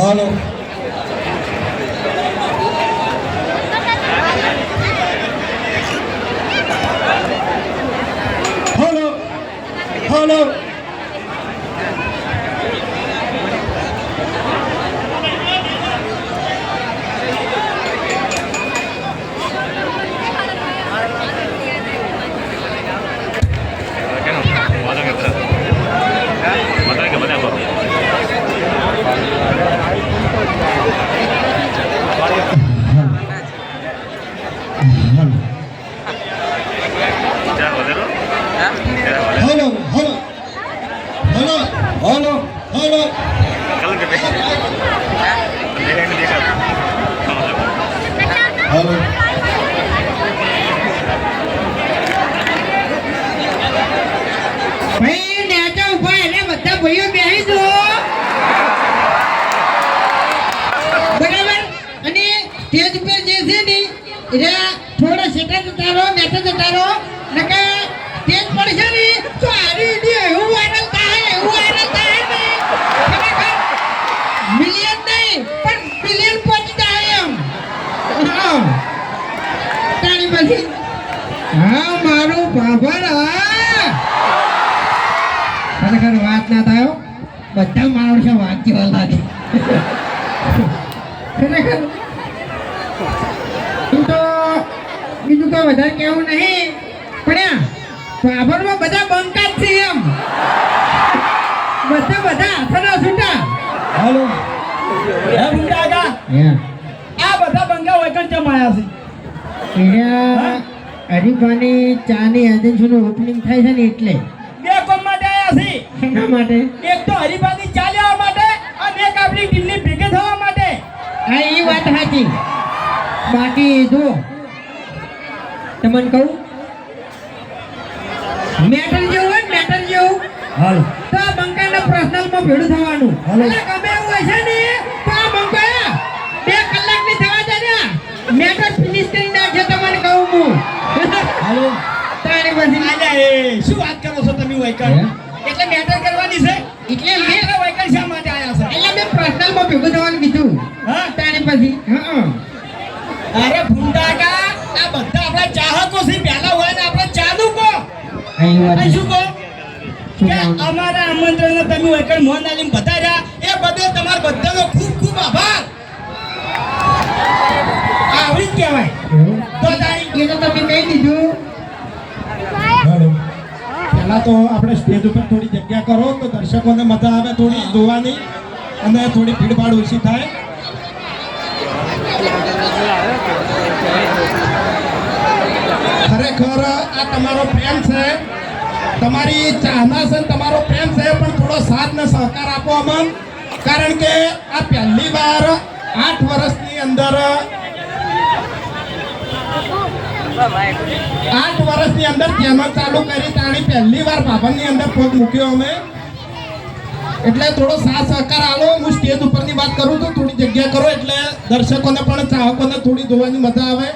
ನಾನು Hello. Hello hello hello ભાઈ નેચા ઊભા એટલે બધા ભાઈઓ બેસી જો બરાબર? અને સ્ટેજ ઉપર જે છે ને એટલે થોડો સેટા જતા રહો નેચા પછી હા મારું ભાભણ ખરેખર વાત ના થયો બધા માણસો વાત જેવા લાગે ખરેખર. તું તો બીજું કોઈ વધારે કેવું નહીં પણ ભાભણમાં બધા બંકા જ છે એમ. બધા બધા હાથના છૂટા. હલો. આ બધા બંગા વૈકણ માયા છે. એના હરીફાની ચાની એજન્સીનું ઓપનિંગ થાય છે ને એટલે. બે કોમ માટે આવ્યા છે? એના માટે? એક તો હરિભાની ચા લેવા માટે અને એક આપણી ટીમની ભેગી થવા માટે. હા એ વાત સાચી. બાકી જો તમને કહું? મેટલ જેવું હોય ને મેટર જેવું. હાલ. તો બંકાના પર્સનલમાં ભેડું થવાનું. હાલો. એટલે ગમે એવું છે ને એ શું વાત કરો છો તમે વૈકણ એટલે મેટર કરવાની છે? એટલે મેં વૈકણ શા માટે આવ્યા છે? એટલે મેં પર્સનલમાં ભેગું થવાનું કીધું. હા? તારે પછી હા. અરે ભૂંડાકા આ બધા આપણા ચાહકો છે પહેલા હોય ને આપણે ચાલુ કો અહીં શું કો કે અમારા આમંત્રણ તમે વૈકલ મોહન આલીમ બતાવ્યા એ બદલ તમારા બધાનો ખૂબ ખૂબ આભાર આવી જ કહેવાય તો તારી એ તો તમે કહી દીધું પહેલા તો આપણે સ્ટેજ ઉપર થોડી જગ્યા કરો તો દર્શકોને મજા આવે થોડી જોવાની અને થોડી ભીડભાડ ઓછી થાય. ખરેખર આ તમારો પ્રેમ છે. તમારી ચાહના છે તમારો પ્રેમ છે, પણ થોડો સાથ ને સહકાર આપો અમન. કારણ કે આ પહેલી વાર આઠ વર્ષની અંદર આઠ વર્ષની અંદર ચેનલ ચાલુ કરી તાણી પહેલી વાર ભાભણની અંદર પગ મૂક્યો અમે. એટલે થોડો સાથ સહકાર આલો. હું સ્ટેજ ઉપરની વાત કરું તો થોડી જગ્યા કરો એટલે દર્શકોને પણ ચાહકોને થોડી જોવાની મજા આવે.